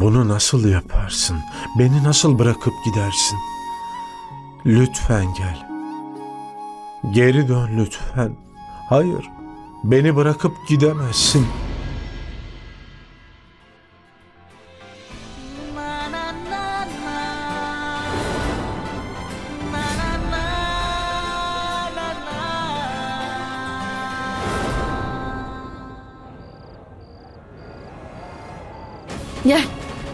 Bunu nasıl yaparsın? Beni nasıl bırakıp gidersin? Lütfen gel. Geri dön lütfen. Hayır, beni bırakıp gidemezsin. Gel,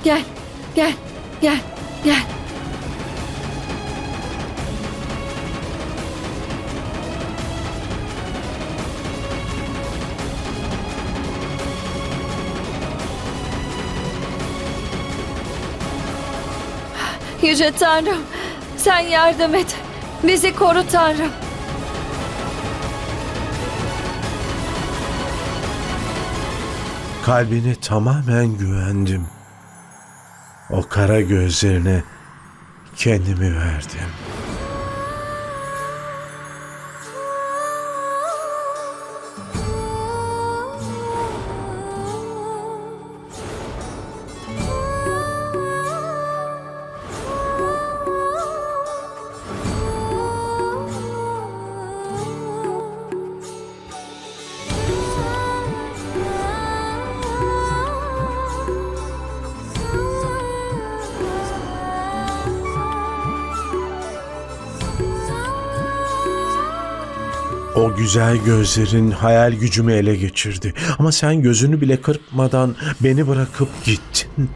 gel, gel, gel, gel. Yüce Tanrım, sen yardım et. Bizi koru Tanrım. Kalbine tamamen güvendim. O kara gözlerine kendimi verdim. O güzel gözlerin hayal gücümü ele geçirdi. Ama sen gözünü bile kırpmadan beni bırakıp gittin.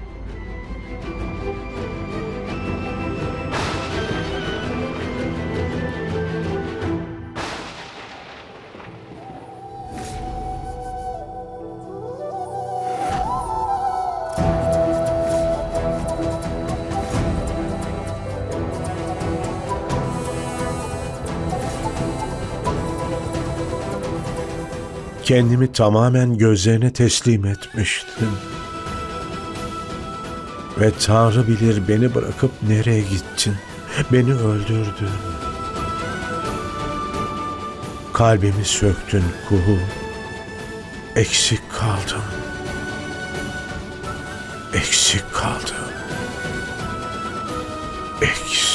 Kendimi tamamen gözlerine teslim etmiştim. Ve Tanrı bilir beni bırakıp nereye gittin. Beni öldürdün. Kalbimi söktün kuhu. Eksik kaldım. Eksik kaldım. Eksik.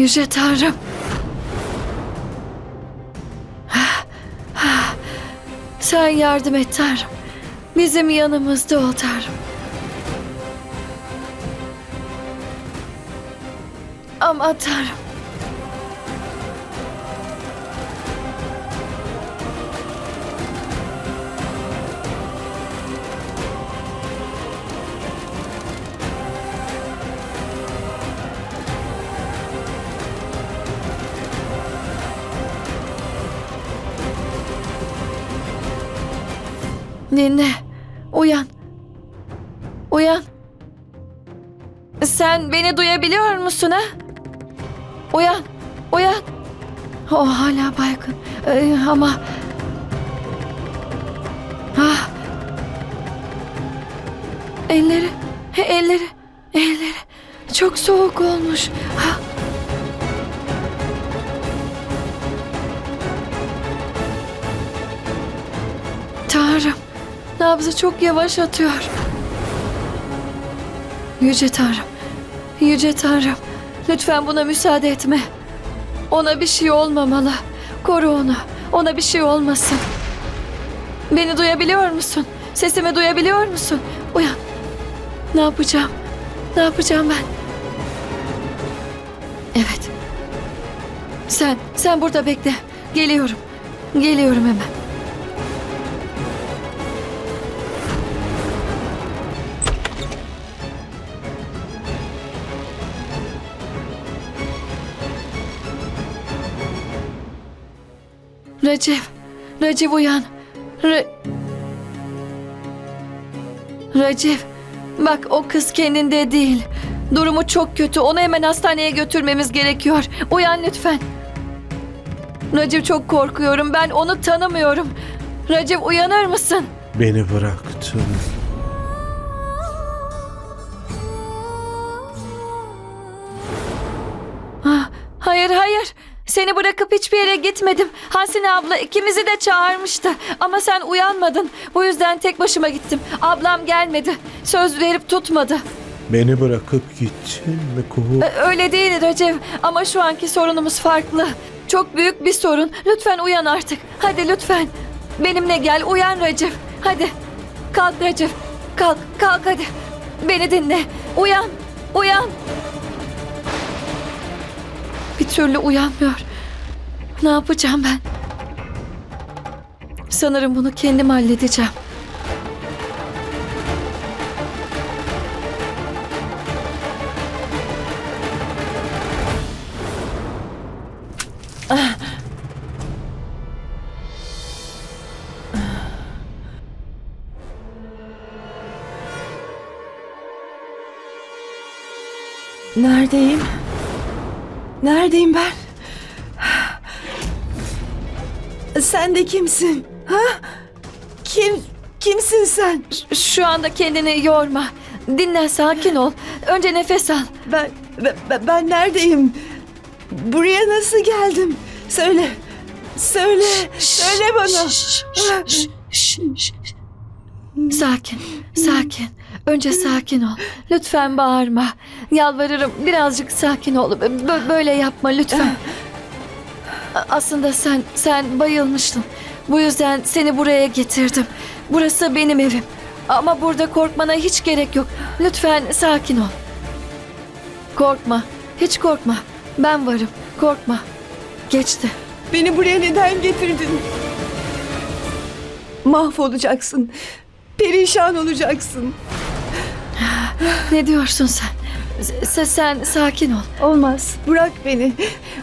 Yüce Tanrım. Sen yardım et Tanrım. Bizim yanımızda ol Tanrım. Ama Tanrım. Dinle. Uyan. Uyan. Sen beni duyabiliyor musun ha? Uyan. Uyan. O hala baygın. Ee, ama... Ah. Elleri, elleri, elleri çok soğuk olmuş. Ah. Nabzı çok yavaş atıyor. Yüce Tanrım, Yüce Tanrım, lütfen buna müsaade etme. Ona bir şey olmamalı. Koru onu, ona bir şey olmasın. Beni duyabiliyor musun? Sesimi duyabiliyor musun? Uyan. Ne yapacağım? Ne yapacağım ben? Evet. Sen, sen burada bekle. Geliyorum. Geliyorum hemen. Recep, Recep uyan. Re... Recep, bak o kız kendinde değil. Durumu çok kötü. Onu hemen hastaneye götürmemiz gerekiyor. Uyan lütfen. Recep çok korkuyorum. Ben onu tanımıyorum. Recep uyanır mısın? Beni bıraktın. Hayır hayır. Seni bırakıp hiçbir yere gitmedim. Hasine abla ikimizi de çağırmıştı. Ama sen uyanmadın. Bu yüzden tek başıma gittim. Ablam gelmedi. Söz verip tutmadı. Beni bırakıp gittin mi Kuhu? Ö- Öyle değil Recep. Ama şu anki sorunumuz farklı. Çok büyük bir sorun. Lütfen uyan artık. Hadi lütfen. Benimle gel. Uyan Recep. Hadi. Kalk Recep. Kalk. Kalk hadi. Beni dinle. Uyan. Uyan. Türlü uyanmıyor. Ne yapacağım ben? Sanırım bunu kendim halledeceğim. Neredeyim? Neredeyim ben? Sen de kimsin? Ha? Kim kimsin sen? Şu anda kendini yorma. Dinle, sakin ol. Önce nefes al. Ben ben, ben neredeyim? Buraya nasıl geldim? Söyle. Söyle. Söyle bana. Sakin, sakin. Önce sakin ol. Lütfen bağırma. Yalvarırım birazcık sakin ol. Bö- böyle yapma lütfen. Aslında sen sen bayılmıştın. Bu yüzden seni buraya getirdim. Burası benim evim. Ama burada korkmana hiç gerek yok. Lütfen sakin ol. Korkma. Hiç korkma. Ben varım. Korkma. Geçti. Beni buraya neden getirdin? Mahvolacaksın. Perişan olacaksın. Ne diyorsun sen? S- sen sakin ol. Olmaz. Bırak beni.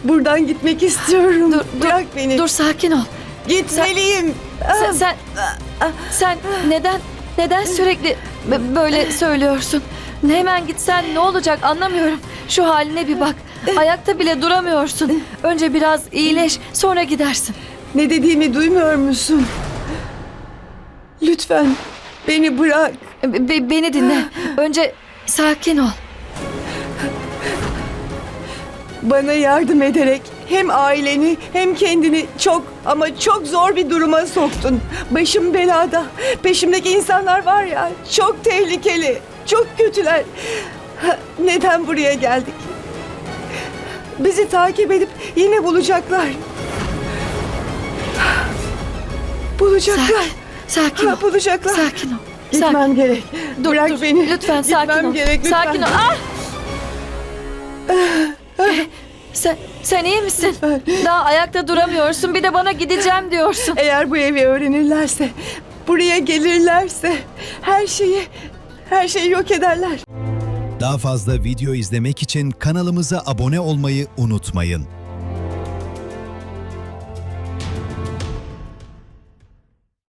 Buradan gitmek istiyorum. Dur, dur, Bırak beni. Dur sakin ol. Gitmeliyim. Sen sen, sen neden neden sürekli b- böyle söylüyorsun? Hemen gitsen ne olacak anlamıyorum. Şu haline bir bak. Ayakta bile duramıyorsun. Önce biraz iyileş, sonra gidersin. Ne dediğimi duymuyor musun? Lütfen beni bırak. Be- be- beni dinle. Önce sakin ol. Bana yardım ederek hem aileni hem kendini çok ama çok zor bir duruma soktun. Başım belada. Peşimdeki insanlar var ya çok tehlikeli. Çok kötüler. Neden buraya geldik? Bizi takip edip yine bulacaklar. Bulacaklar. Sakin. Sakin ol. Ha, bulacaklar. Sakin ol. Gitmem Sakin. gerek. Dur, Bırak dur. beni. Lütfen Gitmem sakin ol. gerek. Lütfen. Sakin ol. Ah! Sen, sen iyi misin? Lütfen. Daha ayakta duramıyorsun. Bir de bana gideceğim diyorsun. Eğer bu evi öğrenirlerse, buraya gelirlerse her şeyi, her şeyi yok ederler. Daha fazla video izlemek için kanalımıza abone olmayı unutmayın.